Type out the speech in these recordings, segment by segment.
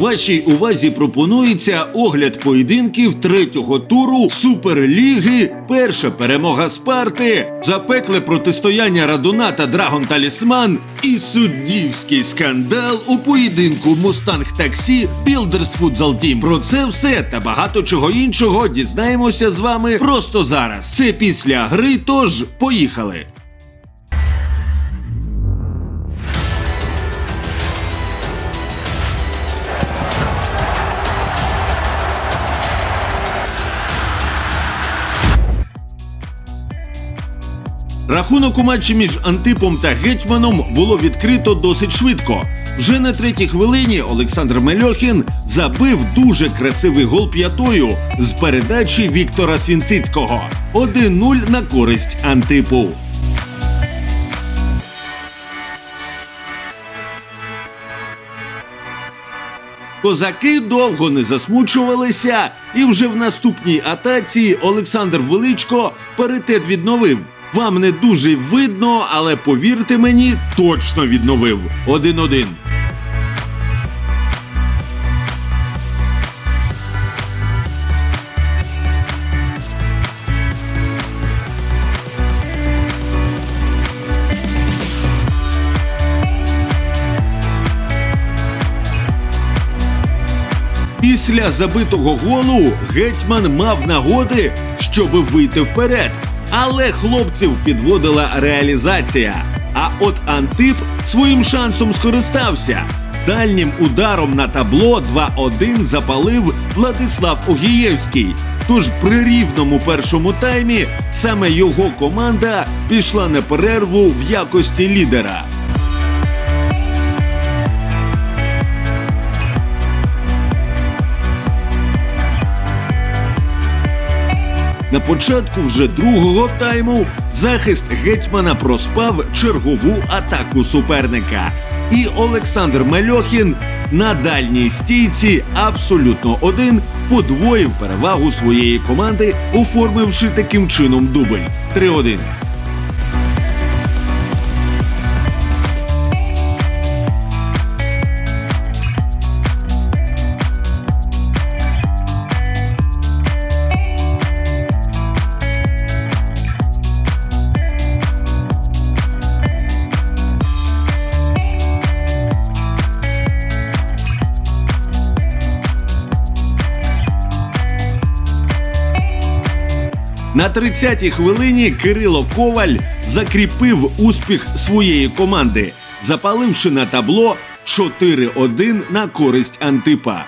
Вашій увазі пропонується огляд поєдинків третього туру Суперліги. Перша перемога Спарти, запекле протистояння Радуна та Драгон Талісман і суддівський скандал у поєдинку Мустанг Таксі Білдерс Футзал Тім. Про це все та багато чого іншого дізнаємося з вами просто зараз. Це після гри, тож поїхали. Рахунок у матчі між Антипом та Гетьманом було відкрито досить швидко. Вже на третій хвилині Олександр Мельохін забив дуже красивий гол п'ятою з передачі Віктора Свінцицького. 1-0 на користь Антипу. Козаки довго не засмучувалися, і вже в наступній атаці Олександр Величко паритет відновив. Вам не дуже видно, але повірте мені, точно відновив. 1-1. Після забитого голу гетьман мав нагоди, щоб вийти вперед. Але хлопців підводила реалізація. А от Антип своїм шансом скористався. Дальнім ударом на табло 2-1 запалив Владислав Огієвський. Тож при рівному першому таймі саме його команда пішла на перерву в якості лідера. На початку вже другого тайму захист гетьмана проспав чергову атаку суперника. І Олександр Мельохін на дальній стійці абсолютно один подвоїв перевагу своєї команди, оформивши таким чином дубль 3-1. На 30-й хвилині Кирило Коваль закріпив успіх своєї команди, запаливши на табло 4-1 на користь Антипа.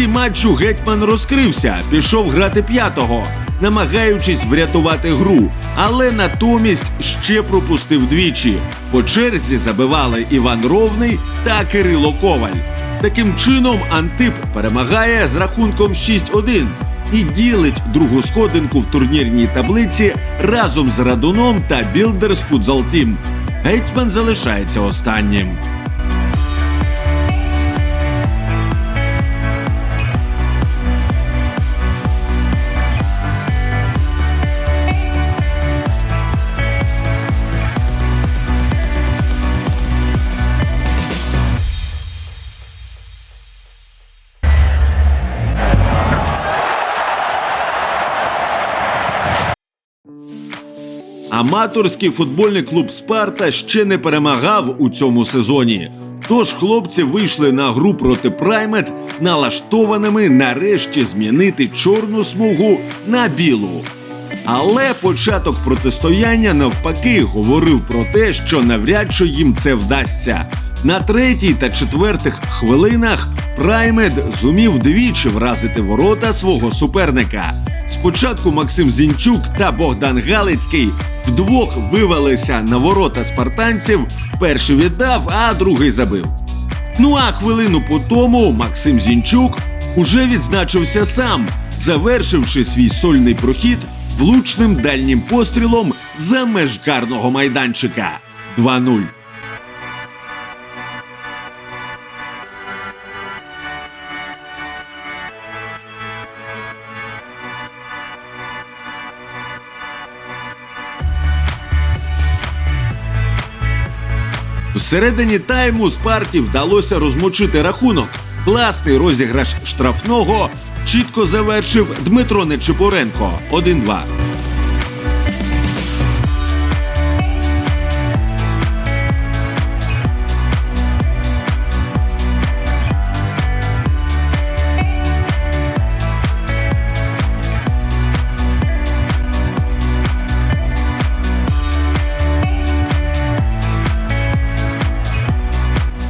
Кінці матчу гетьман розкрився, пішов грати п'ятого, намагаючись врятувати гру, але натомість ще пропустив двічі. По черзі забивали Іван Ровний та Кирило Коваль. Таким чином Антип перемагає з рахунком 6-1 і ділить другу сходинку в турнірній таблиці разом з Радуном та Білдерс Футзал Тім. Гетьман залишається останнім. Аматорський футбольний клуб Спарта ще не перемагав у цьому сезоні. Тож хлопці вийшли на гру проти Праймет налаштованими нарешті змінити чорну смугу на білу. Але початок протистояння навпаки говорив про те, що навряд чи їм це вдасться. На третій та четвертих хвилинах Праймед зумів двічі вразити ворота свого суперника. Спочатку Максим Зінчук та Богдан Галицький вдвох вивелися на ворота спартанців. Перший віддав, а другий забив. Ну а хвилину по тому Максим Зінчук уже відзначився сам, завершивши свій сольний прохід влучним дальнім пострілом за меж карного майданчика 2-0. Всередині тайму Спарті вдалося розмочити рахунок. Класний розіграш штрафного чітко завершив Дмитро Нечипоренко 1-2.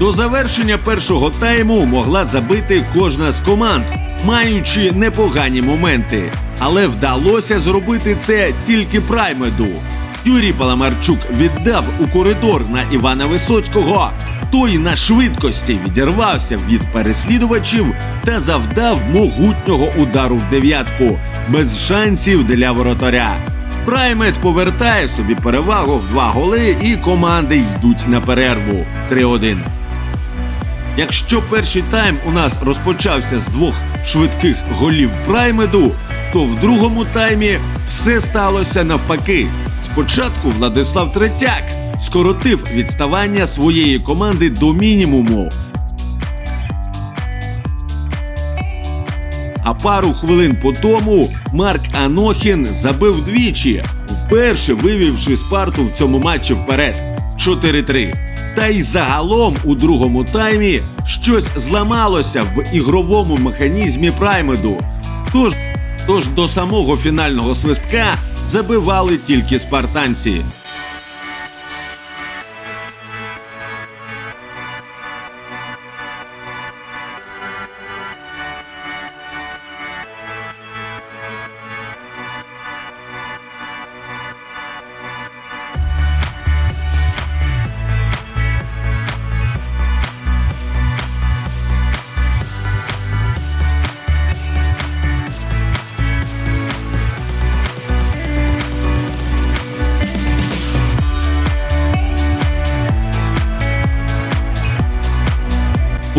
До завершення першого тайму могла забити кожна з команд, маючи непогані моменти. Але вдалося зробити це тільки праймеду. Юрій Паламарчук віддав у коридор на Івана Висоцького. Той на швидкості відірвався від переслідувачів та завдав могутнього удару в дев'ятку без шансів для воротаря. Праймет повертає собі перевагу в два голи, і команди йдуть на перерву 3-1. Якщо перший тайм у нас розпочався з двох швидких голів праймеду, то в другому таймі все сталося навпаки. Спочатку Владислав Третяк скоротив відставання своєї команди до мінімуму. А пару хвилин по тому Марк Анохін забив двічі, вперше вивівши Спарту в цьому матчі вперед 4-3. Та й загалом у другому таймі щось зламалося в ігровому механізмі праймеду. Тож, тож до самого фінального свистка забивали тільки спартанці.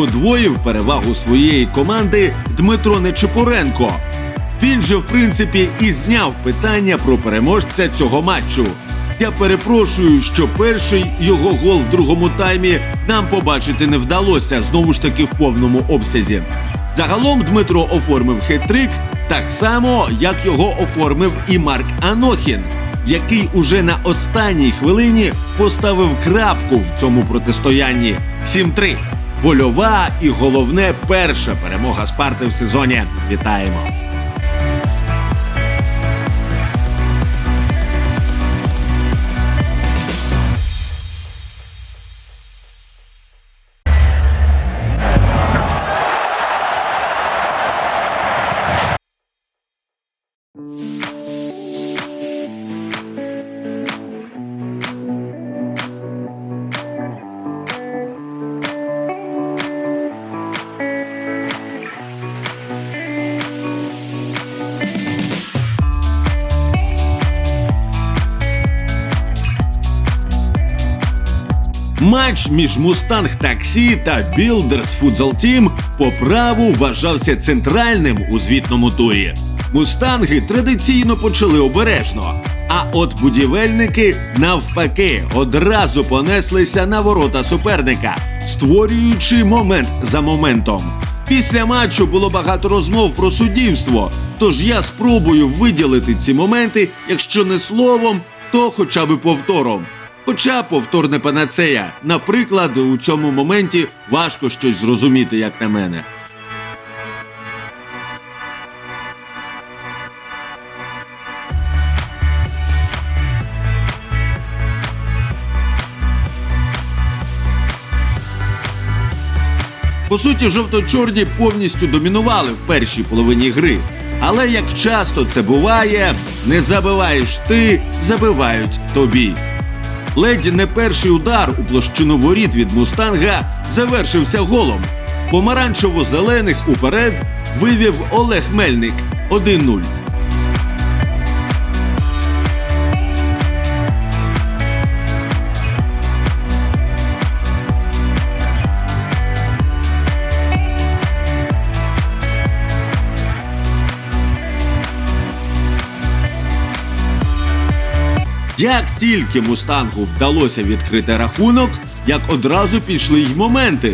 Подвоїв перевагу своєї команди Дмитро Нечипоренко. Він же, в принципі, і зняв питання про переможця цього матчу. Я перепрошую, що перший його гол в другому таймі нам побачити не вдалося знову ж таки в повному обсязі. Загалом Дмитро оформив хет-трик так само, як його оформив і Марк Анохін, який уже на останній хвилині поставив крапку в цьому протистоянні 7-3. Вольова і головне перша перемога Спарти в сезоні. Вітаємо! Матч між Мустанг Таксі та Білдерс Футзал Тім по праву вважався центральним у звітному турі. Мустанги традиційно почали обережно. А от будівельники навпаки одразу понеслися на ворота суперника, створюючи момент за моментом. Після матчу було багато розмов про суддівство, тож я спробую виділити ці моменти, якщо не словом, то хоча б повтором. Хоча повторне панацея, наприклад, у цьому моменті важко щось зрозуміти, як на мене. По суті, жовто-чорні повністю домінували в першій половині гри. Але як часто це буває, не забиваєш ти, забивають тобі. Ледь не перший удар у площину воріт від мустанга завершився голом. Помаранчево-зелених уперед вивів Олег Мельник 1-0. Як тільки мустангу вдалося відкрити рахунок, як одразу пішли й моменти.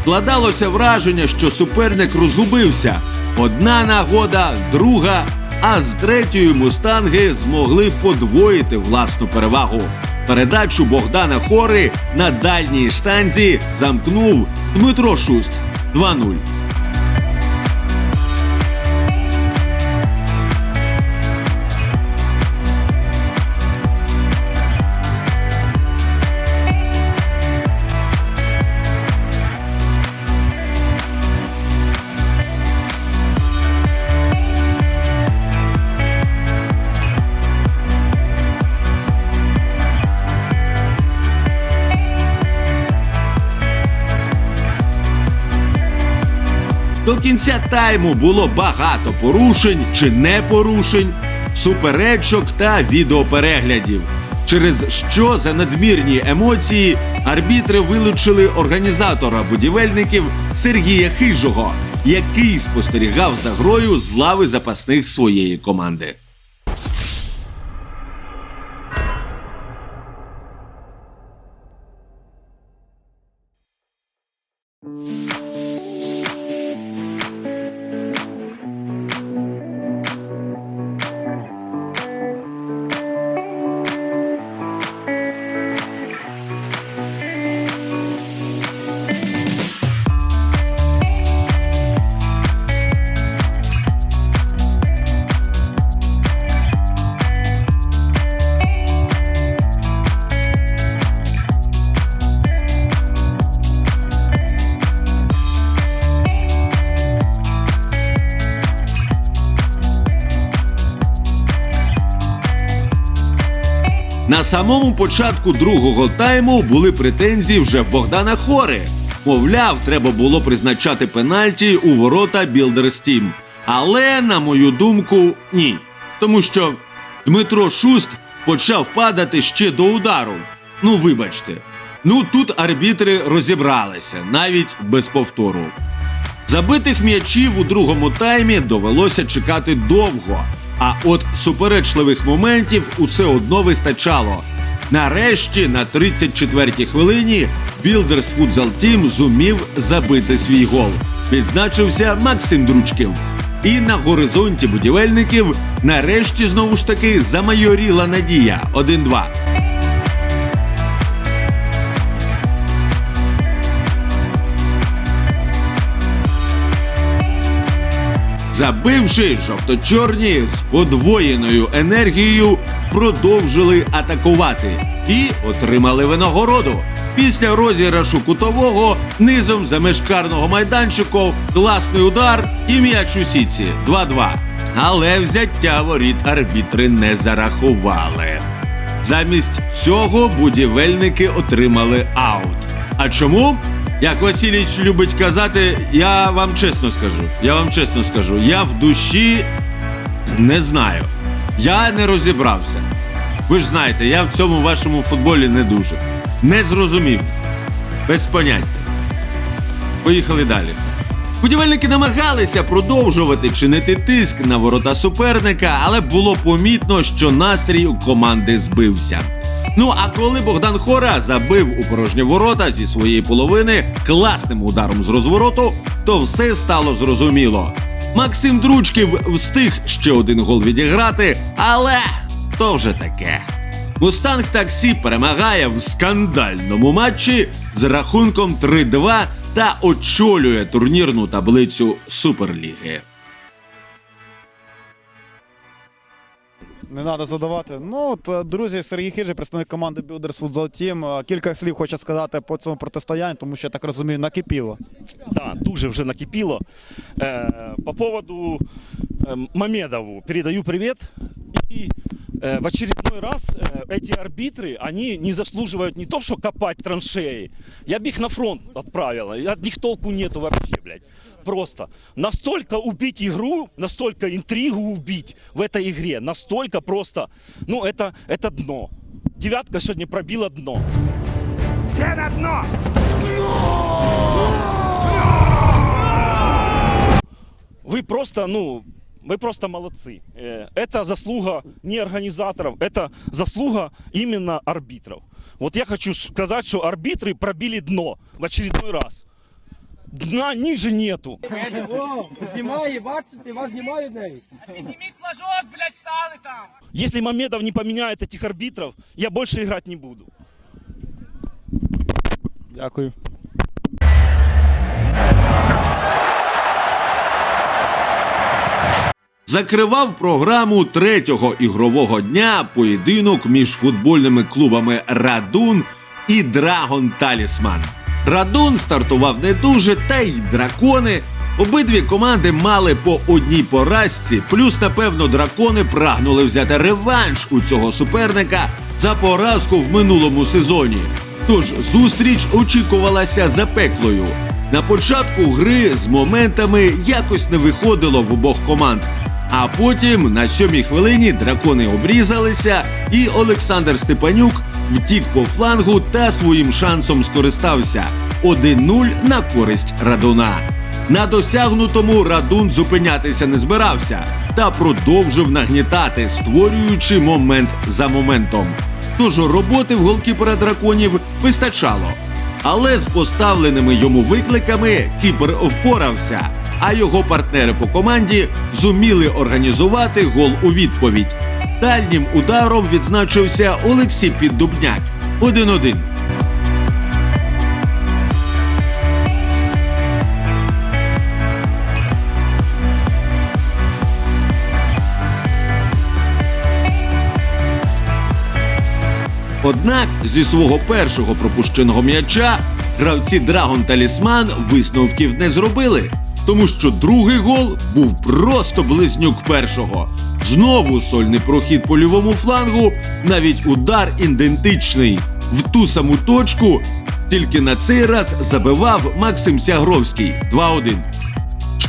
Складалося враження, що суперник розгубився. Одна нагода, друга, а з третьої мустанги змогли подвоїти власну перевагу. Передачу Богдана Хори на дальній штанзі замкнув Дмитро Шуст 2-0. До кінця тайму було багато порушень чи непорушень, суперечок та відеопереглядів. Через що за надмірні емоції арбітри вилучили організатора будівельників Сергія Хижого, який спостерігав за грою з лави запасних своєї команди. Самому початку другого тайму були претензії вже в Богдана Хори. Мовляв, треба було призначати пенальті у ворота Білдерс Тім. Але, на мою думку, ні. Тому що Дмитро Шуст почав падати ще до удару. Ну, вибачте. Ну тут арбітри розібралися навіть без повтору. Забитих м'ячів у другому таймі довелося чекати довго, а от суперечливих моментів усе одно вистачало. Нарешті, на 34-й хвилині, Білдерс Футзал Тім зумів забити свій гол. Відзначився Максим Дручків. І на горизонті будівельників нарешті знову ж таки замайоріла надія 1-2. Забивши жовто-чорні з подвоєною енергією, продовжили атакувати і отримали винагороду. Після розіграшу кутового низом за межкарного майданчику класний удар і м'яч у сітці 2-2. Але взяття воріт арбітри не зарахували. Замість цього будівельники отримали аут. А чому? Як Василіч любить казати, я вам чесно скажу. Я вам чесно скажу, я в душі не знаю. Я не розібрався. Ви ж знаєте, я в цьому вашому футболі не дуже. Не зрозумів. Без поняття. Поїхали далі. Будівельники намагалися продовжувати чинити тиск на ворота суперника, але було помітно, що настрій у команди збився. Ну а коли Богдан Хора забив у порожні ворота зі своєї половини класним ударом з розвороту, то все стало зрозуміло. Максим Дручків встиг ще один гол відіграти, але то вже таке. Мустанг таксі перемагає в скандальному матчі з рахунком 3-2 та очолює турнірну таблицю Суперліги. Не треба задавати. Ну, от, е, друзі, Сергій Хиджий, представник команди Builders Football Team. Е, Кілька слів хочу сказати по цьому протистоянню, тому що я так розумію, накипіло. Да, дуже вже накипіло. Е, по поводу е, Мамедову передаю привет. И э, в очередной раз э, эти арбитры, они не заслуживают не то, что копать траншеи. Я бы их на фронт отправил. От них толку нету вообще, блядь. Просто настолько убить игру, настолько интригу убить в этой игре, настолько просто, ну это, это дно. Девятка сегодня пробила дно. Все на дно! Вы просто, ну, вы просто молодцы. Э, Это заслуга не организаторов, это заслуга именно арбитров. Вот я хочу сказать, что арбитры пробили дно в очередной раз. Дна ниже нету. О, знімає, бачите, вас знімають навіть. Підніміть флажок, блядь, стали там. Если Мамедов не поменяет этих арбитров, я больше играть не буду. Дякую. Закривав програму третього ігрового дня поєдинок між футбольними клубами Радун і Драгон Талісман. Радун стартував не дуже, та й дракони. Обидві команди мали по одній поразці, плюс, напевно, дракони прагнули взяти реванш у цього суперника за поразку в минулому сезоні. Тож зустріч очікувалася запеклою. На початку гри з моментами якось не виходило в обох команд. А потім на сьомій хвилині дракони обрізалися, і Олександр Степанюк втік по флангу та своїм шансом скористався 1-0 на користь Радуна. На досягнутому Радун зупинятися не збирався та продовжив нагнітати, створюючи момент за моментом. Тож роботи в голкіпера драконів вистачало. Але з поставленими йому викликами Кіпер впорався, а його партнери по команді зуміли організувати гол у відповідь. Дальнім ударом відзначився Олексій Піддубняк 1-1. Однак зі свого першого пропущеного м'яча гравці Драгон Талісман висновків не зробили, тому що другий гол був просто близнюк першого. Знову сольний прохід по лівому флангу, навіть удар ідентичний в ту саму точку. Тільки на цей раз забивав Максим Сягровський 2-1.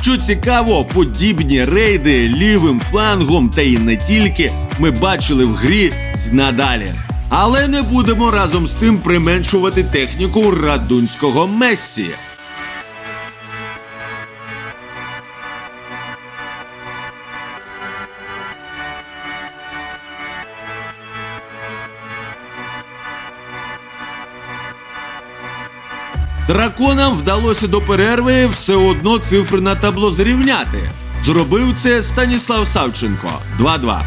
Що цікаво, подібні рейди лівим флангом та й не тільки ми бачили в грі надалі. Але не будемо разом з тим применшувати техніку радунського Мессі. Драконам вдалося до перерви все одно цифри на табло зрівняти. Зробив це Станіслав Савченко 2-2.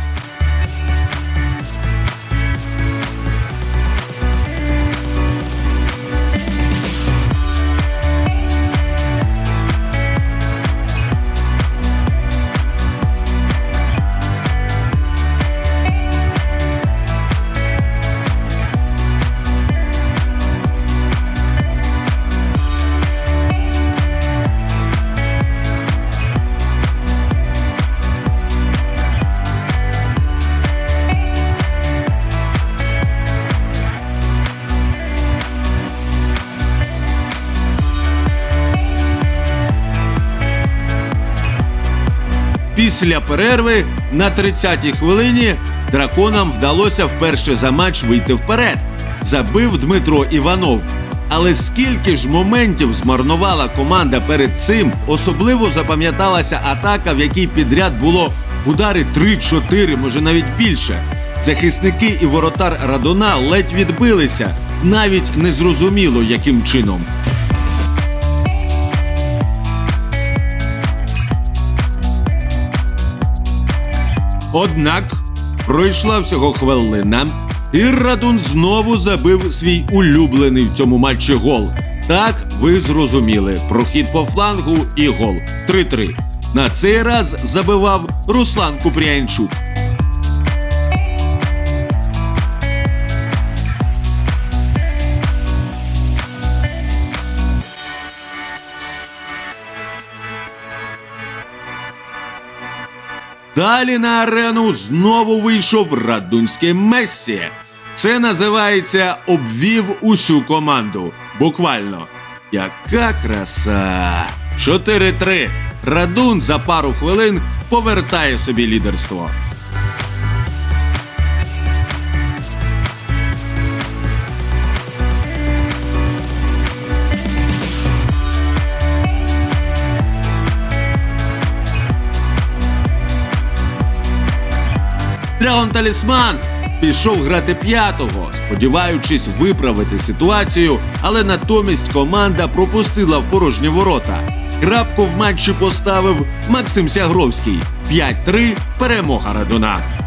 Після перерви на 30-й хвилині драконам вдалося вперше за матч вийти вперед. Забив Дмитро Іванов. Але скільки ж моментів змарнувала команда перед цим, особливо запам'яталася атака, в якій підряд було удари 3-4, може навіть більше. Захисники і воротар Радона ледь відбилися, навіть не зрозуміло, яким чином. Однак пройшла всього хвилина, і Радун знову забив свій улюблений в цьому матчі гол. Так, ви зрозуміли, прохід по флангу і гол 3-3. На цей раз забивав Руслан Купріянчук. Далі на арену знову вийшов радунський Мессі. Це називається обвів усю команду. Буквально. Яка краса! 4-3. Радун за пару хвилин повертає собі лідерство. Драгон Талісман пішов грати п'ятого, сподіваючись виправити ситуацію, але натомість команда пропустила в порожні ворота. Крапку в матчі поставив Максим Сягровський. 5-3 перемога Радуна.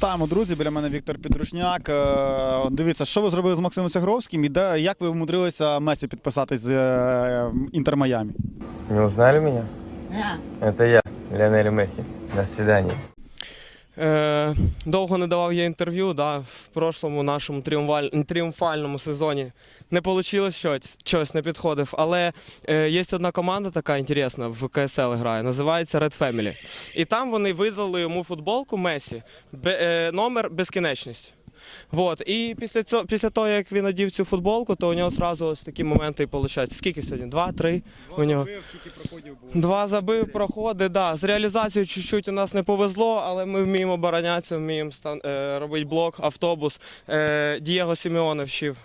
Вітаємо, друзі. Біля мене Віктор Підрушняк. Е, Дивіться, що ви зробили з Максимом Сягровським і де, як ви вмудрилися Месі підписати з е, Інтер Майами? Не узнали меня? Это я, Леонель Месі. До свидания. Е, довго не давав я інтерв'ю. Да, в прошлому нашому тріумфаль... тріумфальному сезоні не вийшло щось, щось не підходив. Але е, є одна команда така інтересна в КСЛ грає, називається Red Family. І там вони видали йому футболку Месі, б, е, номер безкінечність. Вот. І після цього, після того, як він одів цю футболку, то у нього одразу ось такі моменти і виходить. Скільки сьогодні? Два, три? у нього. Два забив проходи, да. З реалізацією чуть-чуть у нас не повезло, але ми вміємо оборонятися, вміємо стан- е, робити блок, автобус. Е, Дієго Сімеоне вчив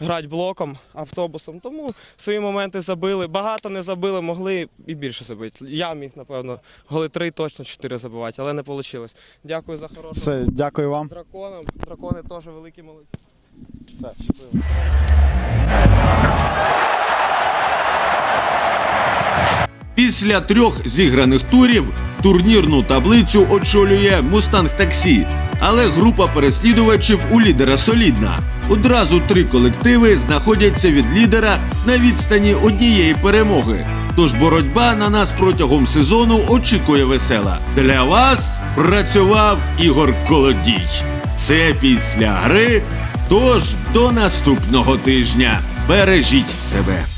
грати блоком, автобусом. Тому свої моменти забили. Багато не забили, могли і більше забити. Я міг, напевно, голи три, точно чотири забивати, але не вийшло. Дякую за хорошу Все, дякую вам. драконам. Дракони теж великі молодці. Все, щасливо. Після трьох зіграних турів турнірну таблицю очолює Мустанг Таксі. Але група переслідувачів у лідера солідна. Одразу три колективи знаходяться від лідера на відстані однієї перемоги. Тож боротьба на нас протягом сезону очікує весела. Для вас працював Ігор Колодій. Це після гри. Тож до наступного тижня бережіть себе.